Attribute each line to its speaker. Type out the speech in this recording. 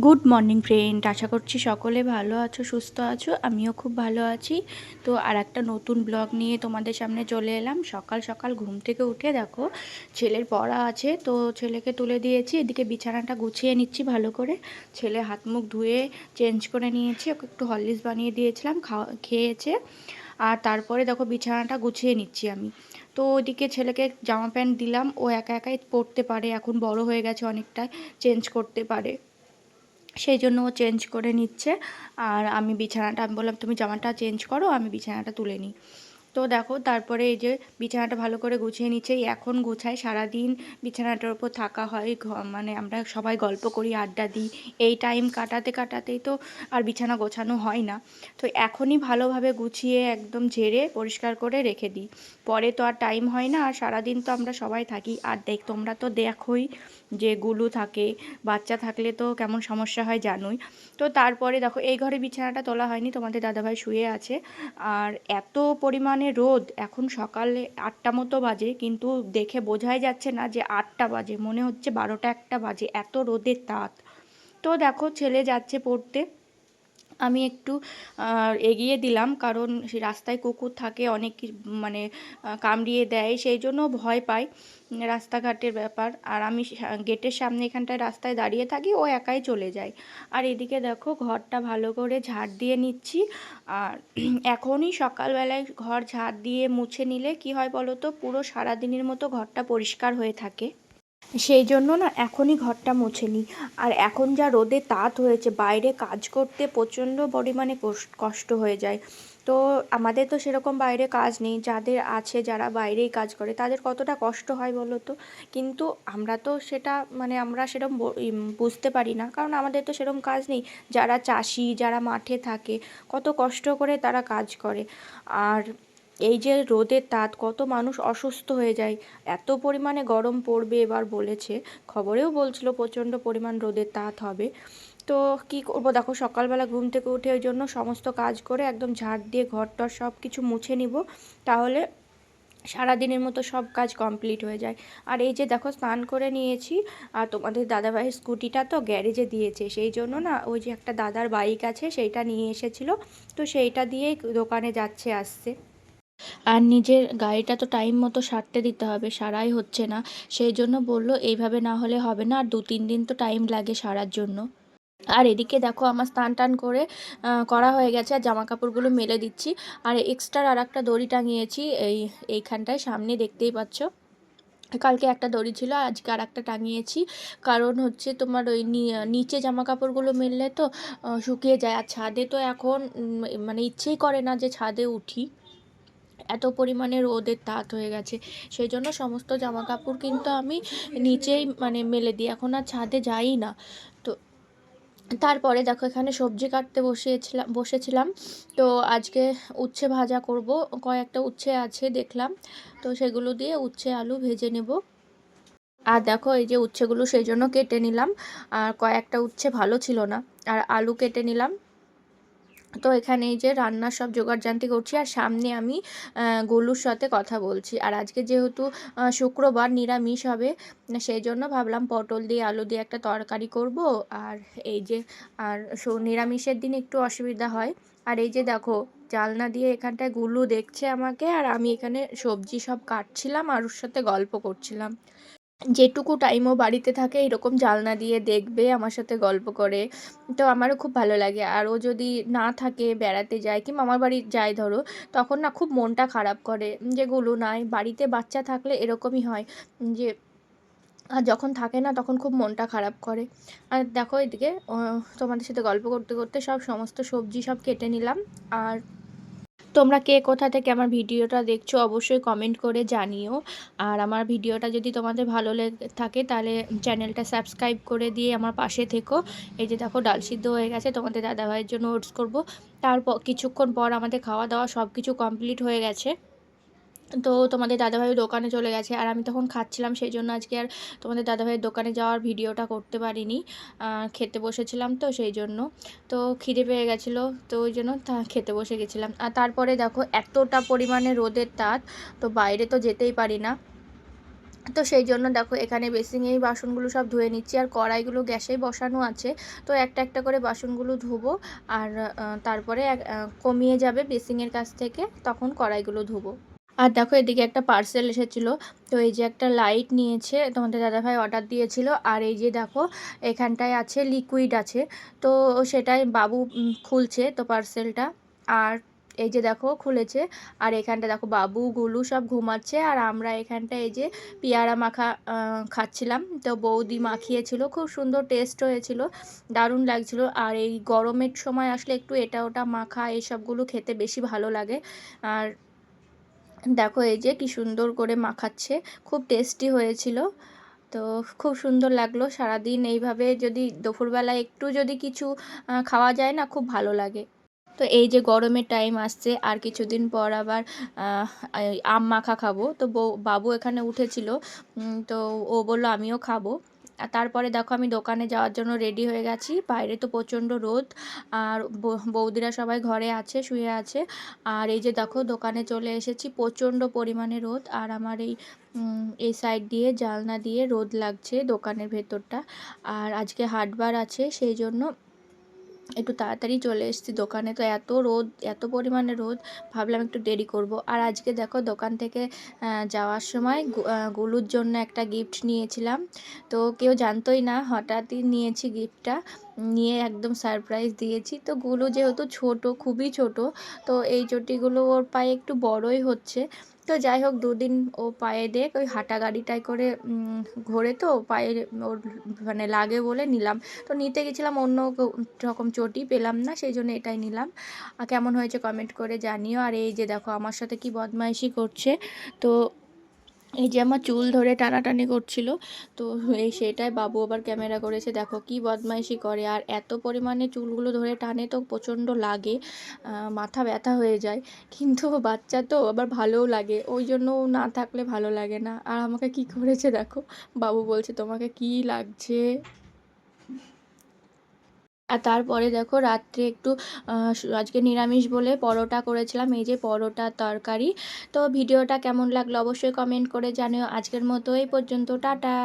Speaker 1: Good morning friend আশা করছি সকলে ভালো আছো, সুস্থ আছো, আমিও খুব ভালো আছি। তো আর একটা নতুন ব্লগ নিয়ে তোমাদের সামনে চলে এলাম। সকাল সকাল ঘুম থেকে উঠে দেখো, ছেলের পড়া আছে, তো ছেলেকে তুলে দিয়েছি। এদিকে বিছানাটা গুছিয়ে নিচ্ছি ভালো করে। ছেলে হাত মুখ ধুয়ে চেঞ্জ করে নিয়েছি, ওকে একটু হরলিক্স বানিয়ে দিয়েছিলাম, খাওয়া, খেয়েছে। আর তারপরে দেখো বিছানাটা গুছিয়ে নিচ্ছি আমি। তো ওইদিকে ছেলেকে জামা প্যান্ট দিলাম, ও একা একাই পরতে পারে, এখন বড় হয়ে গেছে অনেকটাই চেঞ্জ করতে পারে। সেই জন্য ও চেঞ্জ করে নিচ্ছে। আর আমি বিছানাটা, আমি বললাম, তুমি জামাটা চেঞ্জ করো, আমি বিছানাটা তুলে নিই। তো দেখো, তারপরে এই যে বিছানাটা ভালো করে গুছিয়ে নিচ্ছে। এখন গোছায় সারাদিন বিছানাটার উপর থাকা হয়। মানে আমরা সবাই গল্প করি, আড্ডা দিই। এই টাইম কাটাতে কাটাতেই তো আর বিছানা গোছানো হয় না। তো এখনই ভালোভাবে গুছিয়ে একদম ঝেড়ে পরিষ্কার করে রেখে দিই। পরে তো আর টাইম হয় না, আর সারাদিন তো আমরা সবাই থাকি। আর দেখ, তোমরা তো দেখোই যে গুলু থাকে, বাচ্চা থাকলে তো কেমন সমস্যা হয়, জানোই। তো তারপরে দেখো, এই ঘরে বিছানাটা তোলা হয়নি, তোমাদের দাদাভাই শুয়ে আছে। আর এত পরিমাণে রোদ। এখন সকালে আটটা মতো বাজে, কিন্তু দেখে বোঝাই যাচ্ছে না যে আটটা বাজে। মনে হচ্ছে বারোটা একটা বাজে। এত রোদের তাত তো দেখো, ছেলে যাচ্ছে পড়তে। আমি একটু এগিয়ে দিলাম। কারণ রাস্তায় কুকুর থাকে, অনেক মানে কামড়িয়ে দেয়, সেই জন্য ভয় পাই। রাস্তাঘাটের ব্যাপার। আর আমি গেটের সামনে এখানটায় রাস্তায় দাঁড়িয়ে থাকি, ও একাই চলে যায়। আর এদিকে দেখো, ঘরটা ভালো করে ঝাড় দিয়ে নিচ্ছি। আর এখনই সকালবেলায় ঘর ঝাড় দিয়ে মুছে নিলে কি হয় বলো তো, পুরো সারাদিনের মতো ঘরটা পরিষ্কার হয়ে থাকে। সেই জন্য না এখনই ঘরটা মুছে নিই আর এখন যা রোদে তাত হয়েছে, বাইরে কাজ করতে প্রচণ্ড পরিমাণে কষ- কষ্ট হয়ে যায়। তো আমাদের তো সেরকম বাইরে কাজ নেই, যাদের আছে, যারা বাইরেই কাজ করে, তাদের কতটা কষ্ট হয় বলো তো? কিন্তু আমরা তো সেটা মানে আমরা সেরকম বুঝতে পারি না। কারণ আমাদের তো সেরকম কাজ নেই। যারা চাষি, যারা মাঠে থাকে, কত কষ্ট করে তারা কাজ করে। আর এই যে রোদের তাত কত মানুষ অসুস্থ হয়ে যায়, এত পরিমাণে গরম পড়বে এবার বলেছে। খবরেও বলছিল প্রচণ্ড পরিমাণ রোদের তাত হবে। তো কি করব? দেখো, সকালবেলা ঘুম থেকে উঠে ওই জন্য সমস্ত কাজ করে একদম ঝাড় দিয়ে ঘরটর সব কিছু মুছে নিব। তাহলে সারাদিনের মতো সব কাজ কমপ্লিট হয়ে যায়। আর এই যে দেখো, স্নান করে নিয়েছি। আর তোমাদের দাদাভাইয়ের স্কুটিটা তো গ্যারেজে দিয়েছে। সেই জন্য না, ওই যে একটা দাদার বাইক আছে, সেইটা নিয়ে এসেছিল। তো সেইটা দিয়েই দোকানে যাচ্ছে, আসছে। আর নিজের গাড়িটা তো টাইম মতো সারতে দিতে হবে, সারাই হচ্ছে না। সেই জন্য বলল, এইভাবে না হলে হবে না, আর দু, তিন দিন তো টাইম লাগে সারার জন্য। আর এদিকে দেখো আমার স্নান টান করে করা হয়ে গেছে, আর জামা কাপড়গুলো মেলে দিচ্ছি। আর এক্সট্রা আর একটা দড়ি টাঙিয়েছি, এই, এইখানটায়, সামনে দেখতেই পাচ্ছ। কালকে একটা দড়ি ছিল, আজকে আর একটা টাঙিয়েছি। কারণ হচ্ছে তোমার ওই নিচে জামা কাপড়গুলো মেললে তো শুকিয়ে যায়। আর ছাদে তো এখন মানে ইচ্ছেই করে না যে ছাদে উঠি। এত পরিমাণে রোদের তাত হয়ে গেছে। সেই জন্য সমস্ত জামা কাপড় কিন্তু আমি নিচেই মানে মেলে দিই। এখন আর ছাদে যাই না। তো তারপরে দেখো এখানে সবজি কাটতে বসিয়েছিলাম বসেছিলাম। তো আজকে উচ্ছে ভাজা করব। কয়েকটা উচ্ছে আছে দেখলাম। তো সেগুলো দিয়ে উচ্ছে আলু ভেজে নেব। আর দেখো এই যে উচ্ছেগুলো সেই জন্য কেটে নিলাম। আর কয়েকটা উচ্ছে ভালো ছিল না। আর আলু কেটে নিলাম। তো এখানে এই যে রান্নার সব জোগাড়জান্তি করছি আর সামনে আমি গোলুর সাথে কথা বলছি। আর আজকে যেহেতু শুক্রবার নিরামিষ হবে, সেই জন্য ভাবলাম পটল দিয়ে, আলু দিয়ে একটা তরকারি করব। আর এই যে, আর নিরামিষের দিন একটু অসুবিধা হয়। আর এই যে দেখো, জালনা দিয়ে এখানটায় গুলু দেখছে আমাকে। আর আমি এখানে সবজি সব কাটছিলাম আর ওর সাথে গল্প করছিলাম। যেটুকু টাইমও বাড়িতে থাকে, এরকম জালনা দিয়ে দেখবে, আমার সাথে গল্প করে। তো আমারও খুব ভালো লাগে। আর ও যদি না থাকে, বেড়াতে যায় কি মামার বাড়ি যায় ধরো, তখন না খুব মনটা খারাপ করে। যে গুলো নাই, বাড়িতে বাচ্চা থাকলে এরকমই হয় যে, আর যখন থাকে না, তখন খুব মনটা খারাপ করে। আর দেখো এদিকে তোমাদের সাথে গল্প করতে করতে সব সমস্ত সবজি সব কেটে নিলাম। আর তোমরা কে কোথা থেকে আমার ভিডিওটা দেখছ, অবশ্যই কমেন্ট করে জানিও। আর আমার ভিডিওটা যদি তোমাদের ভালো লেগে থাকে তাহলে চ্যানেলটা সাবস্ক্রাইব করে দিয়ে আমার পাশে থেকো। এই যে দেখো, ডাল সিদ্ধ হয়ে গেছে, তোমাদের দাদাভাইয়ের জন্য ওটস করব। তারপর, কিছুক্ষণ পর আমাদের খাওয়া দাওয়া সব কিছু কমপ্লিট হয়ে গেছে। তো তোমাদের দাদাভাই দোকানে চলে গেছে আর আমি তখন খাচ্ছিলাম সেই জন্য আজকে আর তোমাদের দাদাভাইয়ের দোকানে যাওয়ার ভিডিওটা করতে পারিনি খেতে বসেছিলাম তো সেই জন্য তো খিদে পেয়ে গেছিল, তো ওই জন্য খেতে বসে গেছিলাম। আর তারপরে দেখো এতটা পরিমাণে রোদের তাত তো বাইরে তো যেতেই পারি না। তো সেই জন্য দেখো এখানে বেসিংয়েই বাসনগুলো সব ধুয়ে নিচ্ছি আর কড়াইগুলো গ্যাসেই বসানো আছে। তো একটা একটা করে বাসনগুলো ধুবো আর তারপরে কমিয়ে যাবে বেসিংয়ের কাছ থেকে, তখন কড়াইগুলো ধুবো। আর দেখো এদিকে একটা পার্সেল এসেছিল। তো এই যে একটা লাইট নিয়েছে, তোমাদের দাদাভাই অর্ডার দিয়েছিল। আর এই যে দেখো, এখানটায় আছে লিকুইড আছে। তো সেটাই বাবু খুলছে তো পার্সেলটা আর এই যে দেখো, খুলেছে। আর এখানটা দেখো বাবু, গুলু সব ঘুমাচ্ছে। আর আমরা এখানটা এই যে পেয়ারা মাখা খাচ্ছিলাম। তো বৌদি মাখিয়েছিল, খুব সুন্দর টেস্ট হয়েছিল, দারুণ লাগছিল। আর এই গরমের সময় আসলে একটু এটা ওটা মাখা এইসবগুলো খেতে বেশি ভালো লাগে। আর দেখো, এই যে কি সুন্দর করে মাখাচ্ছে, খুব টেস্টি হয়েছিল। তো খুব সুন্দর লাগল সারাদিন। এইভাবে যদি দুপুরবেলা একটু যদি কিছু খাওয়া যায় না, খুব ভালো লাগে। তো এই যে গরমের টাইম আসছে, আর কিছুদিন পর আবার আম মাখা খাব। তো বাবু এখানে উঠেছিল। তো ও বলল, আমিও খাব। আর তারপরে দেখো আমি দোকানে যাওয়ার জন্য রেডি হয়ে গেছি। বাইরে তো প্রচণ্ড রোদ। আর বৌদিরা সবাই ঘরে আছে, শুয়ে আছে। আর এই যে দেখো দোকানে চলে এসেছি, প্রচণ্ড পরিমাণে রোদ। আর আমার এই এই সাইড দিয়ে জালনা দিয়ে রোদ লাগছে দোকানের ভেতরটা। আর আজকে হাটবার আছে, সেই জন্য একটু তাড়াতাড়ি চলে এসেছি দোকানে। তো এত রোদ, এত পরিমাণে রোদ, ভাবলাম একটু দেরি করব। আর আজকে দেখো দোকান থেকে যাওয়ার সময় গুলুর জন্য একটা গিফট নিয়েছিলাম। তো কেউ জানতোই না, হঠাৎই নিয়েছি গিফটটা নিয়ে একদম সারপ্রাইজ দিয়েছি। তো গুলু যেহেতু ছোট, খুবই ছোট, তো এই চটিগুলো ওর পায়ে একটু বড়ই হচ্ছে। তো যাই হোক, দুদিন ও পায়ে দেখ, ওই হাঁটা গাড়িটায় করে ঘোরে তো, পায়ে ওর মানে লাগে বলে নিলাম। তো নিতে গেছিলাম অন্য রকম চটি পেলাম না, সেই জন্য এটাই নিলাম। আর কেমন হয়েছে কমেন্ট করে জানিও। আর এই যে দেখো, আমার সাথে কি বদমাইশি করছে, তো এই যে আমার চুল ধরে টানাটানি করছিল, তো এই সেটাই বাবু আবার ক্যামেরা করেছে, দেখো কি বদমাইশি করে। আর এত পরিমাণে চুলগুলো ধরে টানে তো প্রচণ্ড লাগে মাথা ব্যথা হয়ে যায়। কিন্তু বাচ্চা তো আবার ভালোও লাগে, ওই জন্য না থাকলে ভালো লাগে না। আর আমাকে কি করেছে দেখো, বাবু বলছে, তোমাকে কি লাগছে? আর তারপরে দেখো রাত্রে একটু আজকে নিরামিষ বলে পরোটা করেছিলাম, এই যে পরোটা তরকারি। তো ভিডিওটা কেমন লাগল অবশ্যই কমেন্ট করে জানিও। আজকের মতো এই পর্যন্ত, টাটা।